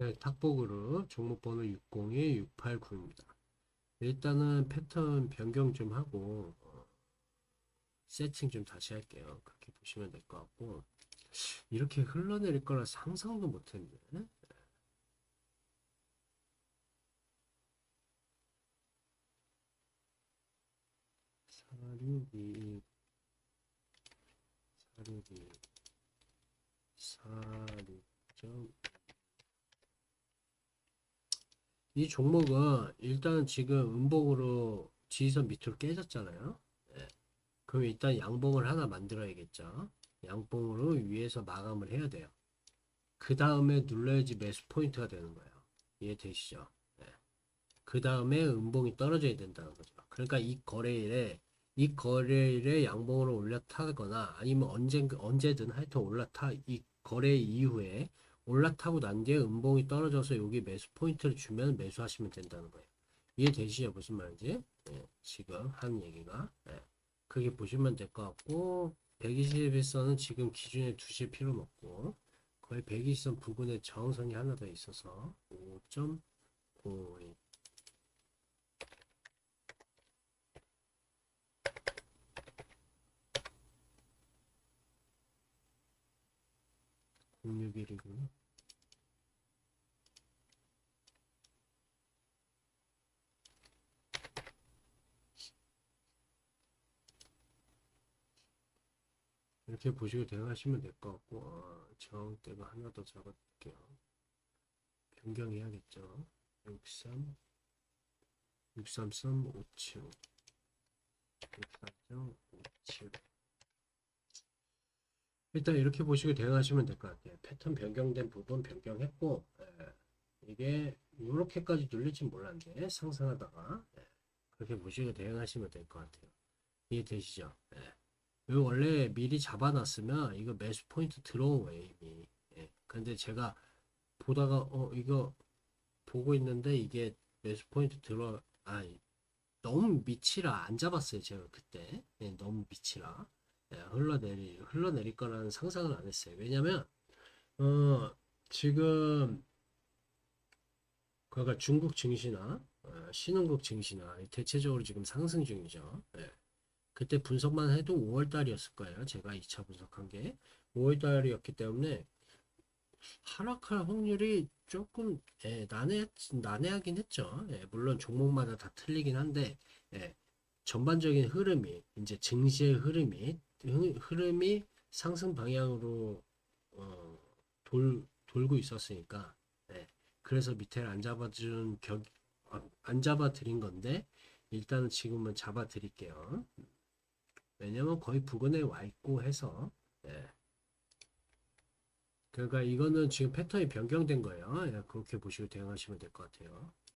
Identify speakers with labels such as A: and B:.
A: 네, 탁복으로 종목번호 602689입니다. 일단은 패턴 변경 좀 하고 어, 세팅 좀 다시 할게요. 그렇게 보시면 될 것 같고 이렇게 흘러내릴 거라 상상도 못했네. 사륙이 사륙이 사륙 점 이 종목은 일단 지금 음봉으로 지지선 밑으로 깨졌잖아요. 예. 그럼 일단 양봉을 하나 만들어야겠죠. 양봉으로 위에서 마감을 해야 돼요. 그 다음에 눌러야지 매수 포인트가 되는 거예요. 이해되시죠? 예. 그 다음에 음봉이 떨어져야 된다는 거죠. 그러니까 이 거래일에 이 거래일에 양봉으로 올라타거나 아니면 언제 언제든 하여튼 올라타 이 거래 이후에 올라타고 난 뒤에 음봉이 떨어져서 여기 매수 포인트를 주면 매수하시면 된다는 거예요. 이해되시죠? 무슨 말인지? 예, 지금 한 얘기가. 예, 그게 보시면 될 것 같고 121선은 지금 기준에 두실 필요는 없고 거의 120선 부근에 저항선이 하나 더 있어서 5.52 061이고요. 이렇게 보시고 대응하시면 될 것 같고 아, 저항대가 하나 더 잡아볼게요. 변경해야겠죠. 63 633 57 633 57 일단 이렇게 보시고 대응하시면 될 것 같아요. 패턴 변경된 부분 변경했고 예, 이게 이렇게까지 눌릴지 몰랐는데 상승하다가 예, 그렇게 보시고 대응하시면 될 것 같아요. 이해되시죠? 예. 이거 원래 미리 잡아놨으면 이거 매수 포인트 들어온 거예요 이미. 예. 근데 제가 보다가 어 이거 보고 있는데 이게 매수 포인트 들어 아 너무 밑이라 안 잡았어요 제가 그때 예, 너무 밑이라 예, 흘러내리 흘러내릴 거라는 상상을 안 했어요. 왜냐면 어 지금 그러니까 중국 증시나 어, 신흥국 증시나 대체적으로 지금 상승 중이죠. 예. 그때 분석만 해도 5월 달이었을 거예요. 제가 2차 분석한 게 5월 달이었기 때문에 하락할 확률이 조금 예, 난해 난해하긴 했죠. 예, 물론 종목마다 다 틀리긴 한데 예, 전반적인 흐름이 이제 증시의 흐름이 흐- 흐름이 상승 방향으로 어, 돌 돌고 있었으니까 예, 그래서 밑에를 안 잡아준 격, 아, 안 잡아 드린 건데 일단은 지금은 잡아 드릴게요. 왜냐면 거의 부근에 와 있고 해서 예. 그러니까 이거는 지금 패턴이 변경된 거예요. 예, 그렇게 보시고 대응하시면 될 것 같아요.